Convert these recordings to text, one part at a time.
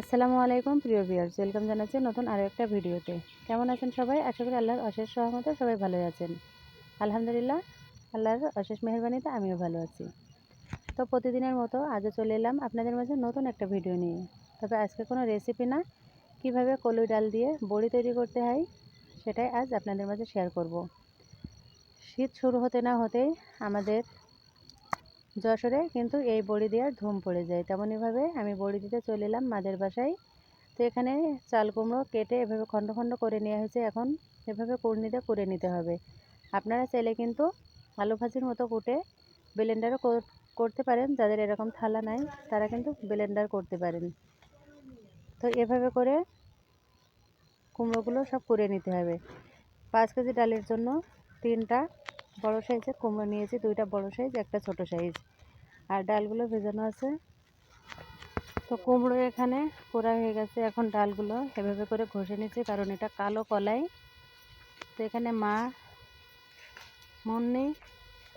আসসালামু আলাইকুম, প্রিয় ভিউয়ার্স ওয়েলকাম জানাচ্ছি নতুন আরও একটা ভিডিওতে। কেমন আছেন সবাই? আশা করি আল্লাহর অশেষ সহমতে সবাই ভালো আছেন। আলহামদুলিল্লাহ, আল্লাহর অশেষ মেহরবানিতে আমিও ভালো আছি। তো প্রতিদিনের মতো আজও চলে এলাম আপনাদের মাঝে নতুন একটা ভিডিও নিয়ে। তবে আজকে কোনো রেসিপি না, কীভাবে কলুই ডাল দিয়ে বড়ি তৈরি করতে হয়, সেটাই আজ আপনাদের মাঝে শেয়ার করব। শীত শুরু হতে না হতেই আমাদের যশোরে কিন্তু এই বড়ি দেওয়ার ধুম পড়ে যায়। তেমনইভাবে আমি বড়ি দিতে চলে এলাম মাদের বাসায়। তো এখানে চাল কুমড়ো কেটে এভাবে খণ্ড খণ্ড করে নেওয়া হয়েছে এখন। এভাবে কুড়নিতে করে নিতে হবে। আপনারা চাইলে কিন্তু আলু ভাজির মতো কুটে ব্লেন্ডারও করতে পারেন। যাদের এরকম থালা নাই, তারা কিন্তু ব্লেন্ডার করতে পারেন। তো এভাবে করে কুমড়োগুলো সব করে নিতে হবে। পাঁচ কেজি ডালের জন্য তিনটা বড় সাইজের কুমড়ো নিয়েছি। দুইটা বড় সাইজ, একটা ছোট সাইজ। আর ডালগুলো ভেজানো আছে। তো কুমড়ো এখানে পোড়া হয়ে গেছে। এখন ডালগুলো এভাবে করে ঘষে নিচ্ছি, কারণ এটা কালো কলাই। তো এখানে মা, মুন্নি,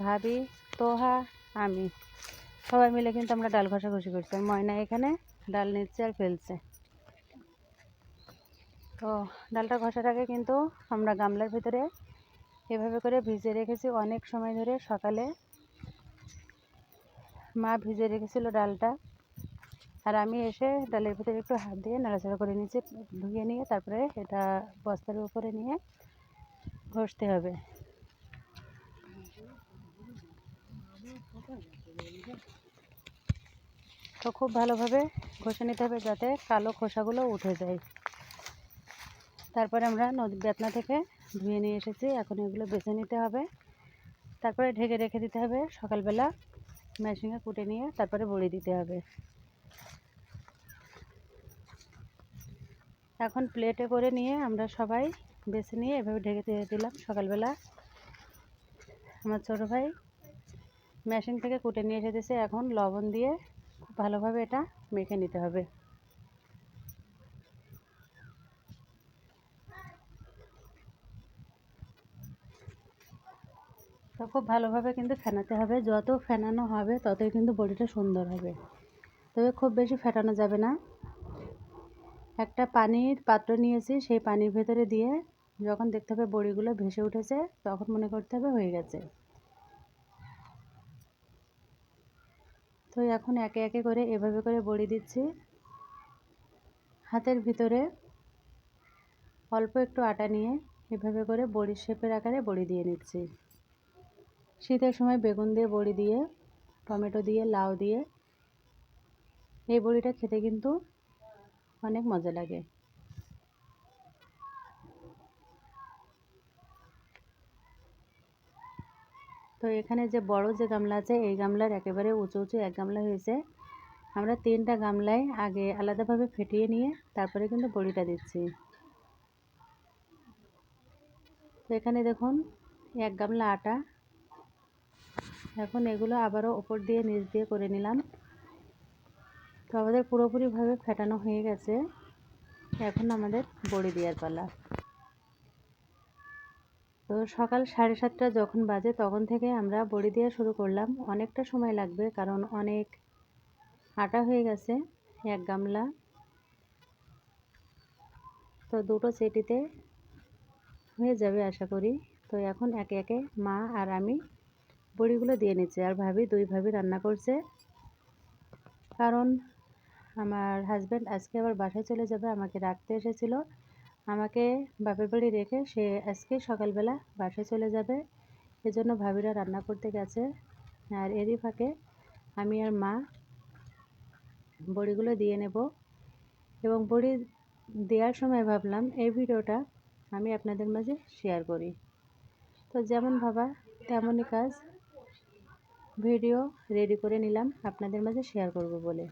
ভাবি, তোহা, আমি সবাই মিলে কিন্তু আমরা ডাল ঘষা ঘষাঘষি করছি। আর ময়না এখানে ডাল নিচ্ছে আর ফেলছে। তো ডালটা ঘষার আগে কিন্তু আমরা গামলার ভিতরে এভাবে করে ভিজে রেখেছি। অনেক সময় ধরে সকালে মা ভিজে রেখেছিল ডালটা। আর আমি এসে ডালের ভিতরে একটু হাত দিয়ে নাড়াচাড়া করে নিয়েছি, ধুয়ে নিয়ে তারপরে এটা বস্তার উপরে নিয়ে ঘষতে হবে। তো খুব ভালোভাবে ঘষে নিতে হবে যাতে কালো খোসাগুলো উঠে যায়। তারপরে আমরা নদী বেতনা থেকে ধুয়ে নিয়ে এসেছি, এখন এগুলো বেছে নিতে হবে। তারপরে ঢেকে রেখে দিতে হবে সকালবেলা। মেশিনে কুটে নিয়ে তারপরে বড়ি দিতে হবে। এখন প্লেটে করে নিয়ে আমরা সবাই বেছে নিয়ে এভাবে ঢেকে দিয়ে দিলাম সকালবেলা। আমার ছোটো ভাই মেশিন থেকে কুটে নিয়ে এসেছে এখন লবণ দিয়ে খুব ভালোভাবে এটা মেখে নিতে হবে। তো খুব ভালোভাবে কিন্তু ফেনাতে হবে। যত ফেনানো হবে, ততই কিন্তু বড়িটা সুন্দর হবে। তবে খুব বেশি ফেটানো যাবে না। একটা পানির পাত্র নিয়েছি, সেই পানির ভেতরে দিয়ে যখন দেখতে হবে বড়িগুলো ভেসে উঠেছে, তখন মনে করতে হবে হয়ে গেছে। তো এখন একে একে করে এভাবে করে বড়ি দিচ্ছি। হাতের ভিতরে অল্প একটু আটা নিয়ে এভাবে করে বড়ির শেপের আকারে বড়ি দিয়ে নিচ্ছি। শীতের সময় বেগুন দিয়ে বড়ি দিয়ে, টমেটো দিয়ে, লাউ দিয়ে এই বড়িটা খেতে কিন্তু অনেক মজা লাগে। তো এখানে যে বড় যে গামলা আছে, এই গামলার একেবারে উঁচু উঁচু এক গামলা হয়েছে। আমরা তিনটা গামলায় আগে আলাদাভাবে ফেটিয়ে নিয়ে তারপরে কিন্তু বড়িটা দিচ্ছি। তো এখানে দেখুন, এক গামলা আটা এখন এগুলো আবারও ওপর দিয়ে, নিচ দিয়ে করে নিলাম। তো আমাদের পুরোপুরিভাবে ফেটানো হয়ে গেছে। এখন আমাদের বড়ি দেওয়ার পালা। তো সকাল সাড়ে সাতটা যখন বাজে তখন থেকে আমরা বড়ি দেওয়া শুরু করলাম। অনেকটা সময় লাগবে কারণ অনেক আটা হয়ে গেছে, এক গামলা। তো দুটো সেটিতে হয়ে যাবে আশা করি। তো এখন একে একে মা আর আমি বড়িগুলো দিয়ে নিচ্ছে আর ভাবি দুই ভাবি রান্না করছে। কারণ আমার হাজব্যান্ড আজকে আবার বাসায় চলে যাবে, আমাকে রাখতে এসেছিল। আমাকে বাপের বাড়ি রেখে সে আজকে সকালবেলা বাসায় চলে যাবে। এজন্য ভাবিরা রান্না করতে গেছে। আর এরই ফাঁকে আমি আর মা বড়িগুলো দিয়ে নেব। এবং বড়ি দেওয়ার সময় ভাবলাম এই ভিডিওটা আমি আপনাদের মাঝে শেয়ার করি। তো যেমন ভাবা তেমনই কাজ। ভিডিও রেডি করে নিলাম, আপনাদের মাঝে শেয়ার করব বলে।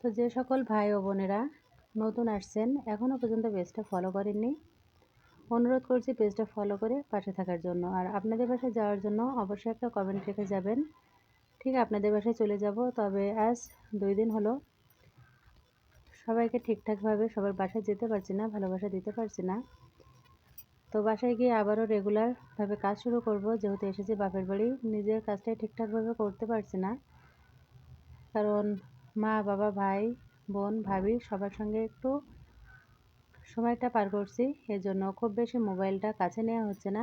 তো যে সকল ভাই ও বোনেরা নতুন আসছেন এখনও পর্যন্ত পেজটা ফলো করেননি, অনুরোধ করছি পেজটা ফলো করে পাশে থাকার জন্য। আর আপনাদের বাসায় যাওয়ার জন্য অবশ্যই একটা কমেন্ট রেখে যাবেন। ঠিক আপনাদের বাসায় চলে যাব, তবে আজ দুই দিন হলো। সবাইকে ঠিকঠাকভাবে সবার বাসায় যেতে পারছি না, ভালোবাসা দিতে পারছি না। তো বাসায় গিয়ে আবারও রেগুলারভাবে কাজ শুরু করব। যেহেতু এসেছি বাপের বাড়ি, নিজের কাজটাই ঠিকঠাকভাবে করতে পারছি না। কারণ মা, বাবা, ভাই, বোন, ভাবি সবার সঙ্গে একটু সময়টা পার করছি। এর জন্য খুব বেশি মোবাইলটা কাছে নেওয়া হচ্ছে না।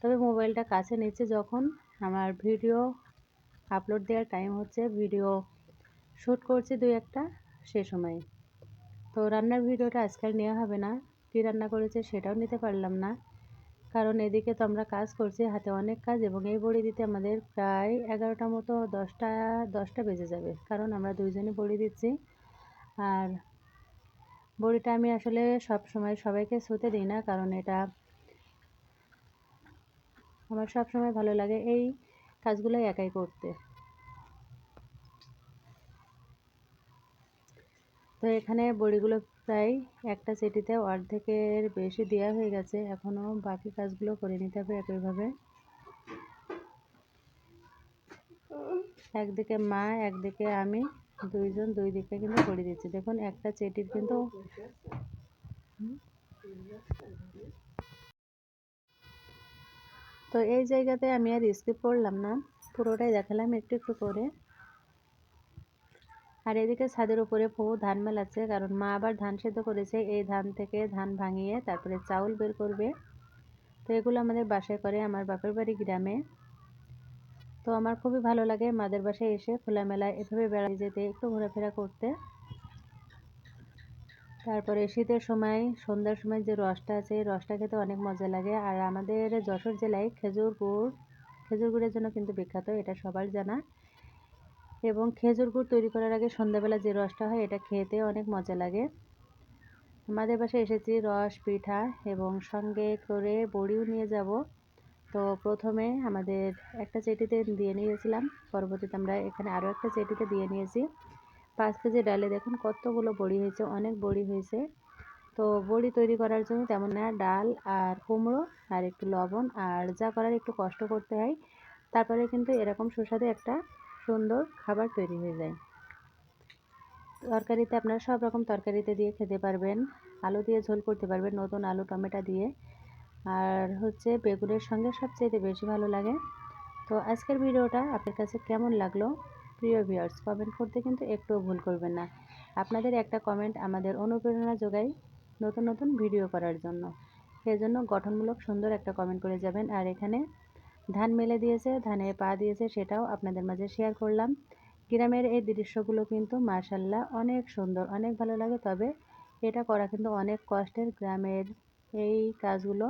তবে মোবাইলটা কাছে নিচ্ছে যখন আমার ভিডিও আপলোড দেওয়ার টাইম হচ্ছে। ভিডিও শ্যুট করছি দুই একটা, সে সময়। তো রান্নার ভিডিওটা আজকাল নেওয়া হবে না। কী রান্না করেছে সেটাও নিতে পারলাম না। কারণ এদিকে তো আমরা কাজ করছি, হাতে অনেক কাজ এবং এই বড়ি দিতে আমাদের প্রায় এগারোটা মতো দশটা দশটা বেজে যাবে। কারণ আমরা দুইজনে বড়ি দিচ্ছি। আর বড়িটা আমি আসলে সব সময় সবাইকে শুতে দিই না, কারণ এটা আমার সব সময় ভালো লাগে এই কাজগুলোই একাই করতে। তো এখানে বড়িগুলো প্রায় একটা চেটিতে অর্ধেকের বেশি দেওয়া হয়ে গেছে। এখনও বাকি কাজগুলো করে নিতে হবে একইভাবে। একদিকে মা, একদিকে আমি, দুইজন দুই দিকে কিন্তু করে দিচ্ছি। দেখুন, একটা চেটির কিন্তু তো এই জায়গাতে আমি আর স্কিপ করলাম না। পুরোটাই দেখালাম একটু একটু করে। আর এদিকে ছাদের উপরে বউ ধান মেলাচ্ছে, কারণ মা আবার ধান সেদ্ধ করেছে। এই ধান থেকে ধান ভাঙিয়ে তারপরে চাউল বের করবে। তো এগুলো আমাদের বাসায় করে আমার বাপের বাড়ি গ্রামে। তো আমার খুবই ভালো লাগে মাদের বাসায় এসে খোলামেলায় এভাবে বেড়াতে যেতে, একটু ঘোরাফেরা করতে। তারপরে শীতের সময়, সন্ধ্যার সময় যে রসটা আছে রসটা খেতে অনেক মজা লাগে। আর আমাদের যশোর জেলায় খেজুর গুড়, খেজুর গুড়ের জন্য কিন্তু বিখ্যাত, এটা সবার জানা। এবং খেজুর গুড় তৈরি করার আগে সন্ধ্যাবেলা যে রসটা হয় এটা খেতে অনেক মজা লাগে। আমাদের বাসায় এসেছি রস, পিঠা এবং সঙ্গে করে বড়িও নিয়ে যাব। তো প্রথমে আমাদের একটা চেটিতে দিয়ে নিয়েছিলাম, পরবর্তীতে আমরা এখানে আরও একটা চেটিতে দিয়ে নিয়েছি। পাঁচ কেজি ডালে দেখুন কতগুলো বড়ি হয়েছে, অনেক বড়ি হয়েছে। তো বড়ি তৈরি করার জন্য তেমন না, ডাল আর কুমড়ো আর একটু লবণ আর যা করার একটু কষ্ট করতে হয়। তারপরে কিন্তু এরকম সুস্বাদু একটা সুন্দর খাবার তৈরি হয়ে যায়। তরকারিতে আপনারা সব রকম তরকারিতে দিয়ে খেতে পারবেন। আলু দিয়ে ঝোল করতে পারবেন, নতুন আলু, টমেটো দিয়ে। আর হচ্ছে বেগুনের সঙ্গে সবচেয়ে বেশি ভালো লাগে। তো আজকের ভিডিওটা আপনার কাছে কেমন লাগল? প্রিয় ভিউয়ার্স কমেন্ট করতে কিন্তু একটুও ভুল করবেন না। আপনাদের একটা কমেন্ট আমাদের অনুপ্রেরণা যোগায় নতুন নতুন ভিডিও করার জন্য। সেজন্য গঠনমূলক সুন্দর একটা কমেন্ট করে যাবেন। আর এখানে ধান মেলে দিয়েছে ধানে পা দিয়েছে, সেটাও আপনাদের মাঝে শেয়ার করলাম। গ্রামের এই দৃশ্যগুলো কিন্তু মার্শাল্লাহ অনেক সুন্দর, অনেক ভালো লাগে। তবে এটা করা কিন্তু অনেক কষ্টের গ্রামের এই কাজগুলো।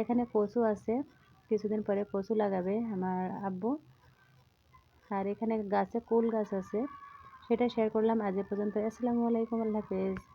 এখানে কচু আছে, কিছুদিন পরে কচু লাগাবে আমার আব্বু। আর এখানে গাছে কুল গাছ আছে, সেটা শেয়ার করলাম। আজ পর্যন্ত। আসসালামু আলাইকুম, আল্লাহ হাফেজ।